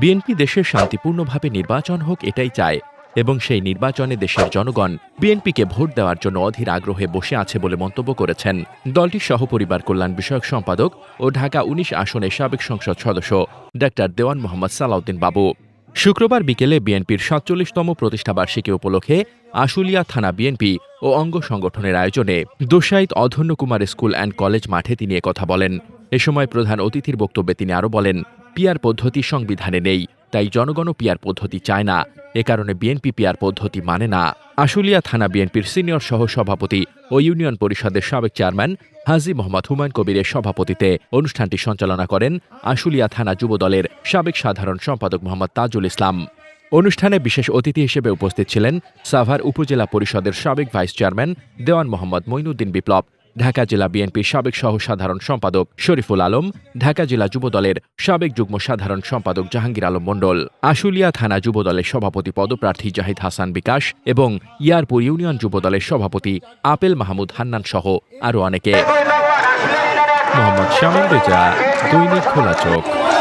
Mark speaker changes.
Speaker 1: BNP দেশের শান্তিপূর্ণভাবে নির্বাচন হোক এটাই চায় এবং সেই নির্বাচনে দেশের জনগণ বিএনপিকে ভোট দেওয়ার জন্য অধীর আগ্রহে বসে আছে বলে মন্তব্য করেছেন দলটির সহপরিবার কল্যাণ বিষয়ক সম্পাদক ও ঢাকা উনিশ আসনের সাবেক সংসদ সদস্য ডাক্তার দেওয়ান মোহাম্মদ সালাউদ্দিন বাবু শুক্রবার বিকেলে বিএনপির সাতচল্লিশতম প্রতিষ্ঠাবার্ষিকী উপলক্ষে আশুলিয়া থানা বিএনপি ও অঙ্গ সংগঠনের আয়োজনে দোসাইত অধন্য কুমার স্কুল অ্যান্ড কলেজ মাঠে তিনি কথা বলেন এ সময় প্রধান অতিথির বক্তব্যে তিনি আরও বলেন পিয়ার পদ্ধতি সংবিধানে নেই তাই জনগণও পিয়ার পদ্ধতি চায় না এ কারণে বিএনপি পিয়ার পদ্ধতি মানে না আশুলিয়া থানা বিএনপির সিনিয়র সহ সভাপতি ও ইউনিয়ন পরিষদের সাবেক চেয়ারম্যান হাজি মোহাম্মদ হুমায়ুন কবিরের সভাপতিতে অনুষ্ঠানটি সঞ্চালনা করেন আশুলিয়া থানা যুবদলের সাবেক সাধারণ সম্পাদক মোহাম্মদ তাজুল ইসলাম অনুষ্ঠানে বিশেষ অতিথি হিসেবে উপস্থিত ছিলেন সাভার উপজেলা পরিষদের সাবেক ভাইস চেয়ারম্যান দেওয়ান মোহাম্মদ মইনুদ্দিন বিপ্লব ঢাকা জেলা বিএনপির সাবেক সহ সাধারণ সম্পাদক শরীফুল আলম ঢাকা জেলা যুবদলের সাবেক যুগ্ম সাধারণ সম্পাদক জাহাঙ্গীর আলম মণ্ডল আশুলিয়া থানা যুবদলের সভাপতি পদপ্রার্থী জাহিদ হাসান বিকাশ এবং ইয়ারপুর ইউনিয়ন যুবদলের সভাপতি আপেল মাহমুদ হান্নান সহ আরও অনেকে মোহাম্মদ শামীম রেজা দৈনিক খোলা চোখ